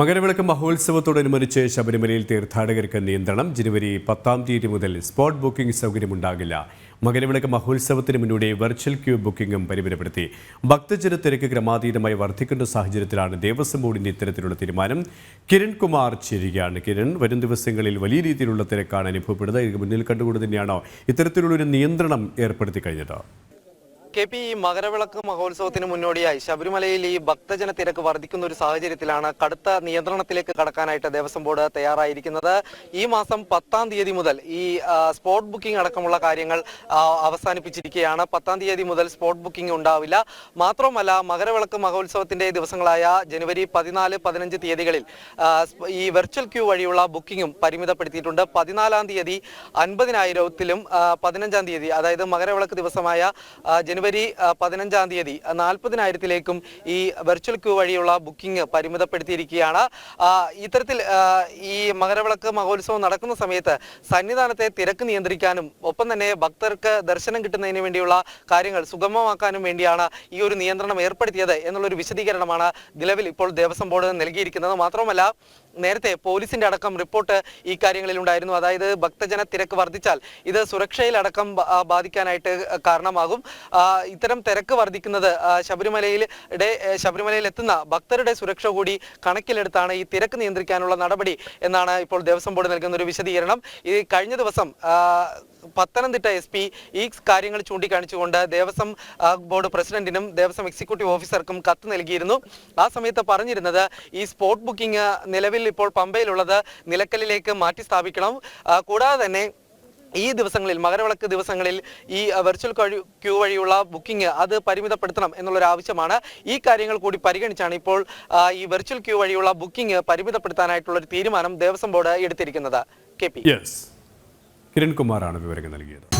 മകരവിളക്ക് മഹോത്സവത്തോടനുബന്ധിച്ച് ശബരിമലയിൽ തീർത്ഥാടകർക്ക് നിയന്ത്രണം. ജനുവരി പത്താം തീയതി മുതൽ സ്പോട്ട് ബുക്കിംഗ് സൗകര്യമുണ്ടാകില്ല. മകരവിളക്ക് മഹോത്സവത്തിന് മുന്നോടി വെർച്വൽ ക്യൂ ബുക്കിംഗും പരിമിതപ്പെടുത്തി. ഭക്തജന തിരക്ക് ക്രമാതീതമായി വർദ്ധിക്കുന്ന സാഹചര്യത്തിലാണ് ദേവസ്വം ബോർഡിന്റെ ഇത്തരത്തിലുള്ള തീരുമാനം. കിരൺ കുമാർ ചേരുകയാണ് കിരൺ വരും ദിവസങ്ങളിൽ വലിയ രീതിയിലുള്ള തിരക്കാണ് അനുഭവപ്പെടുന്നത്. ഇത് മുന്നിൽ കണ്ടുകൊണ്ട് തന്നെയാണോ ഇത്തരത്തിലുള്ള ഒരു നിയന്ത്രണം ഏർപ്പെടുത്തി കഴിഞ്ഞത്? കെ പി ഈ മകരവിളക്ക് മഹോത്സവത്തിന് മുന്നോടിയായി ശബരിമലയിൽ ഈ ഭക്തജന തിരക്ക് വർദ്ധിക്കുന്ന ഒരു സാഹചര്യത്തിലാണ് കടുത്ത നിയന്ത്രണത്തിലേക്ക് കടക്കാനായിട്ട് ദേവസ്വം ബോർഡ് തയ്യാറായിരിക്കുന്നത്. ഈ മാസം പത്താം തീയതി മുതൽ ഈ സ്പോട്ട് ബുക്കിംഗ് അടക്കമുള്ള കാര്യങ്ങൾ അവസാനിപ്പിച്ചിരിക്കുകയാണ്. പത്താം തീയതി മുതൽ സ്പോട്ട് ബുക്കിംഗ് ഉണ്ടാവില്ല. മാത്രമല്ല മകരവിളക്ക് മഹോത്സവത്തിന്റെ ദിവസങ്ങളായ ജനുവരി പതിനാല് പതിനഞ്ച് തീയതികളിൽ ഈ വെർച്വൽ ക്യൂ വഴിയുള്ള ബുക്കിംഗും പരിമിതപ്പെടുത്തിയിട്ടുണ്ട്. പതിനാലാം തീയതി അൻപതിനായിരത്തിലും പതിനഞ്ചാം തീയതി അതായത് മകരവിളക്ക് ദിവസമായ ആ, ജനുവരി പതിനഞ്ചാം തീയതി നാൽപ്പതിനായിരത്തിലേക്കും ഈ വെർച്വൽ ക്യൂ വഴിയുള്ള ബുക്കിംഗ് പരിമിതപ്പെടുത്തിയിരിക്കുകയാണ്. ഇത്തരത്തിൽ ഈ മകരവിളക്ക് മഹോത്സവം നടക്കുന്ന സമയത്ത് സന്നിധാനത്തെ തിരക്ക് നിയന്ത്രിക്കാനും ഒപ്പം തന്നെ ഭക്തർക്ക് ദർശനം കിട്ടുന്നതിന് വേണ്ടിയുള്ള കാര്യങ്ങൾ സുഗമമാക്കാനും വേണ്ടിയാണ് ഈ ഒരു നിയന്ത്രണം ഏർപ്പെടുത്തിയത് എന്നുള്ളൊരു വിശദീകരണമാണ് നിലവിൽ ഇപ്പോൾ ദേവസ്വം ബോർഡ് നൽകിയിരിക്കുന്നത്. മാത്രമല്ല നേരത്തെ പോലീസിന്റെ അടക്കം റിപ്പോർട്ട് ഈ കാര്യങ്ങളിൽ ഉണ്ടായിരുന്നു. അതായത് ഭക്തജന തിരക്ക് വർദ്ധിച്ചാൽ ഇത് സുരക്ഷയിലടക്കം ബാധിക്കാനായിട്ട് കാരണമാകും. ഇത്തരം തിരക്ക് വർദ്ധിക്കുന്നത് ശബരിമലയിൽ ശബരിമലയിൽ എത്തുന്ന ഭക്തരുടെ സുരക്ഷ കൂടി കണക്കിലെടുത്താണ് ഈ തിരക്ക് നിയന്ത്രിക്കാനുള്ള നടപടി എന്നാണ് ഇപ്പോൾ ദേവസ്വം ബോർഡ് നൽകുന്ന ഒരു വിശദീകരണം. ഈ കഴിഞ്ഞ ദിവസം പത്തനംതിട്ട എസ് പി ഈ കാര്യങ്ങൾ ചൂണ്ടിക്കാണിച്ചുകൊണ്ട് ദേവസ്വം ബോർഡ് പ്രസിഡന്റിനും ദേവസ്വം എക്സിക്യൂട്ടീവ് ഓഫീസർക്കും കത്ത് നൽകിയിരുന്നു. ആ സമയത്ത് പറഞ്ഞിരുന്നത് ഈ സ്പോട്ട് ബുക്കിംഗ് നിലവിൽ ഇപ്പോൾ പമ്പയിലുള്ളത് നിലക്കലിലേക്ക് മാറ്റി സ്ഥാപിക്കണം. കൂടാതെ തന്നെ ഈ ദിവസങ്ങളിൽ മകരവിളക്ക് ദിവസങ്ങളിൽ ഈ വെർച്വൽ ക്യൂ വഴിയുള്ള ബുക്കിംഗ് അത് പരിമിതപ്പെടുത്തണം എന്നുള്ളൊരു ആവശ്യമാണ്. ഈ കാര്യങ്ങൾ കൂടി പരിഗണിച്ചാണ് ഇപ്പോൾ ഈ വെർച്വൽ ക്യൂ വഴിയുള്ള ബുക്കിംഗ് പരിമിതപ്പെടുത്താനായിട്ടുള്ള ഒരു തീരുമാനം ദേവസ്വം ബോർഡ് എടുത്തിരിക്കുന്നത്. കെ പി യെസ് കിരൺ കുമാറാണ് വിവരങ്ങൾ നൽകിയത്.